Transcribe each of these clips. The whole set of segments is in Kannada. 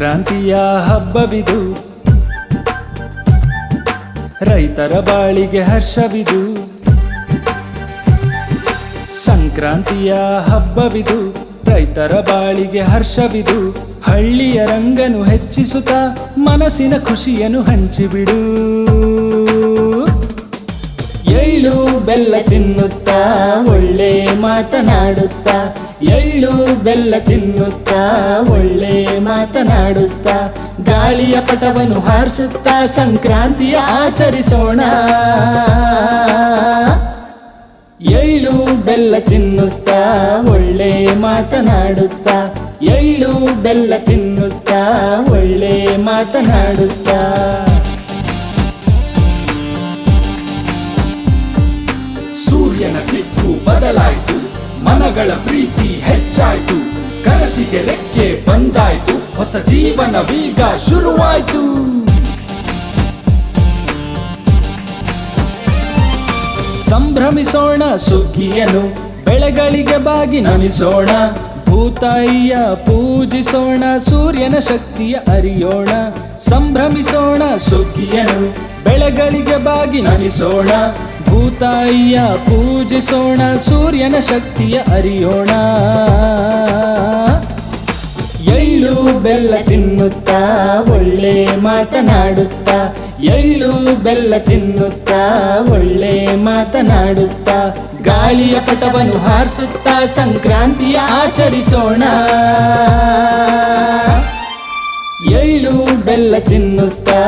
ಸಂಕ್ರಾಂತಿಯ ಹಬ್ಬವಿದು. ರೈತರ ಬಾಳಿಗೆ ಹರ್ಷವಿದು. ಸಂಕ್ರಾಂತಿಯ ಹಬ್ಬವಿದು. ರೈತರ ಬಾಳಿಗೆ ಹರ್ಷವಿದು. ಹಳ್ಳಿಯ ರಂಗನು ಹೆಚ್ಚಿಸುತ್ತ ಮನಸ್ಸಿನ ಖುಷಿಯನ್ನು ಹಂಚಿಬಿಡು. ಎಳ್ಳು ಬೆಲ್ಲ ತಿನ್ನುತ್ತಾ, ಒಳ್ಳೆ ಮಾತನಾಡುತ್ತಾ ಎಳ್ಳು ಬೆಲ್ಲ ತಿನ್ನುತ್ತಾ, ಒಳ್ಳೆ ಮಾತನಾಡುತ್ತಾ, ಗಾಳಿಯ ಪಟವನ್ನು ಹಾರಿಸುತ್ತಾ, ಸಂಕ್ರಾಂತಿಯ ಆಚರಿಸೋಣ. ಎಳ್ಳು ಬೆಲ್ಲ ತಿನ್ನುತ್ತಾ, ಒಳ್ಳೆ ಮಾತನಾಡುತ್ತಾ, ಎಳ್ಳು ಬೆಲ್ಲ ತಿನ್ನುತ್ತಾ, ಒಳ್ಳೆ ಮಾತನಾಡುತ್ತಾ. ಸೂರ್ಯನ ದಿಕ್ಕು ಬದಲಾಯ್ತು. ಮನಗಳ ಪ್ರೀತಿ ಹೆಚ್ಚಾಯ್ತು. ಕನಸಿಗೆ ರೆಕ್ಕೆ ಬಂದಾಯ್ತು. ಹೊಸ ಜೀವನ ಬೀಗ ಶುರುವಾಯ್ತು. ಸಂಭ್ರಮಿಸೋಣ ಸುಗ್ಗಿಯನು ಬೆಳೆಗಳಿಗೆ ಬಾಗಿ ನಮಿಸೋಣ. ಭೂತಾಯಿಯ ಪೂಜಿಸೋಣ, ಸೂರ್ಯನ ಶಕ್ತಿಯ ಅರಿಯೋಣ. ಸಂಭ್ರಮಿಸೋಣ ಸುಗ್ಗಿಯನು ಬೆಳೆಗಳಿಗೆ ಬಾಗಿ ನಮಿಸೋಣ. ಭೂತಾಯಿಯ ಪೂಜಿಸೋಣ ಸೂರ್ಯನ ಶಕ್ತಿಯ ಅರಿಯೋಣ. ಎಳ್ಳು ಬೆಲ್ಲ ತಿನ್ನುತ್ತಾ, ಒಳ್ಳೆ ಮಾತನಾಡುತ್ತಾ. ಎಳ್ಳು ಬೆಲ್ಲ ತಿನ್ನುತ್ತಾ, ಒಳ್ಳೆ ಮಾತನಾಡುತ್ತಾ. ಗಾಳಿಯ ಪಟವನ್ನು ಹಾರಿಸುತ್ತಾ, ಸಂಕ್ರಾಂತಿಯ ಆಚರಿಸೋಣ. ಎಳ್ಳು ಬೆಲ್ಲ ತಿನ್ನುತ್ತಾ,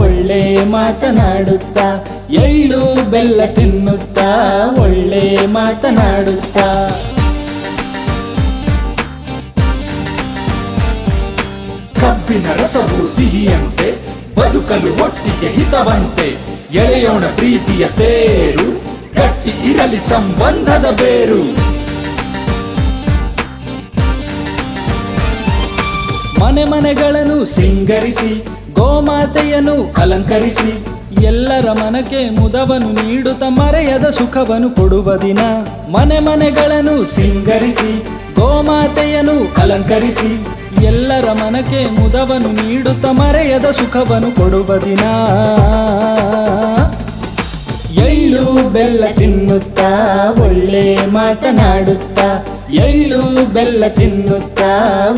ಒಳ್ಳೆ ಮಾತನಾಡುತ್ತಾ. ಎಳ್ಳು ಬೆಲ್ಲ ತಿನ್ನುತ್ತಾ, ಒಳ್ಳೆ ಮಾತನಾಡುತ್ತಾ. ಕಬ್ಬಿನ ರಸವು ಸಿಹಿಯಂತೆ, ಬದುಕಲು ಒಟ್ಟಿಗೆ ಹಿತವಂತೆ. ಎಳೆಯೋಣ ಪ್ರೀತಿಯ ತೇರು ಕಟ್ಟಿ ಇರಲಿ ಸಂಬಂಧದ ಬೇರು. ಮನೆ ಮನೆಗಳನ್ನು ಸಿಂಗರಿಸಿ, ಗೋಮಾತೆಯನ್ನು ಅಲಂಕರಿಸಿ, ಎಲ್ಲರ ಮನಕ್ಕೆ ಮುದವನ್ನು ನೀಡುತ್ತ ಮರೆಯದ ಸುಖವನ್ನು ಕೊಡುವ ದಿನ. ಮನೆ ಮನೆಗಳನ್ನು ಸಿಂಗರಿಸಿ, ಗೋಮಾತೆಯನ್ನು ಅಲಂಕರಿಸಿ, ಎಲ್ಲರ ಮನಕ್ಕೆ ಮುದವನ್ನು ನೀಡುತ್ತ ಮರೆಯದ ಸುಖವನ್ನು ಕೊಡುವ ದಿನ. ಬೆಲ್ಲ ತಿನ್ನುತ್ತಾ ಒಳ್ಳೆ ಮಾತನಾಡುತ್ತಾ ಎಳ್ಳು ಬೆಲ್ಲ ತಿನ್ನುತ್ತಾ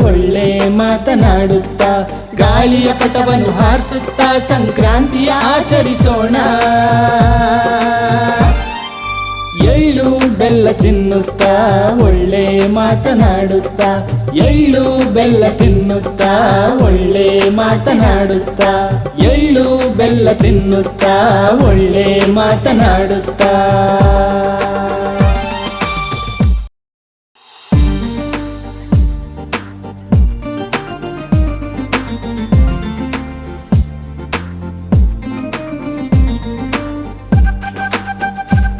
ಒಳ್ಳೆ ಮಾತನಾಡುತ್ತಾ ಗಾಳಿಯ ಪಟವನ್ನು ಹಾರಿಸುತ್ತಾ ಸಂಕ್ರಾಂತಿಯ ಆಚರಿಸೋಣ. ಬೆಲ್ಲ ತಿನ್ನುತ್ತಾ ಒಳ್ಳೆ ಮಾತನಾಡುತ್ತಾ ಎಳ್ಳು ಬೆಲ್ಲ ತಿನ್ನುತ್ತಾ ಒಳ್ಳೆ ಮಾತನಾಡುತ್ತಾ ಎಳ್ಳು ಬೆಲ್ಲ ತಿನ್ನುತ್ತಾ ಒಳ್ಳೆ ಮಾತನಾಡುತ್ತಾ.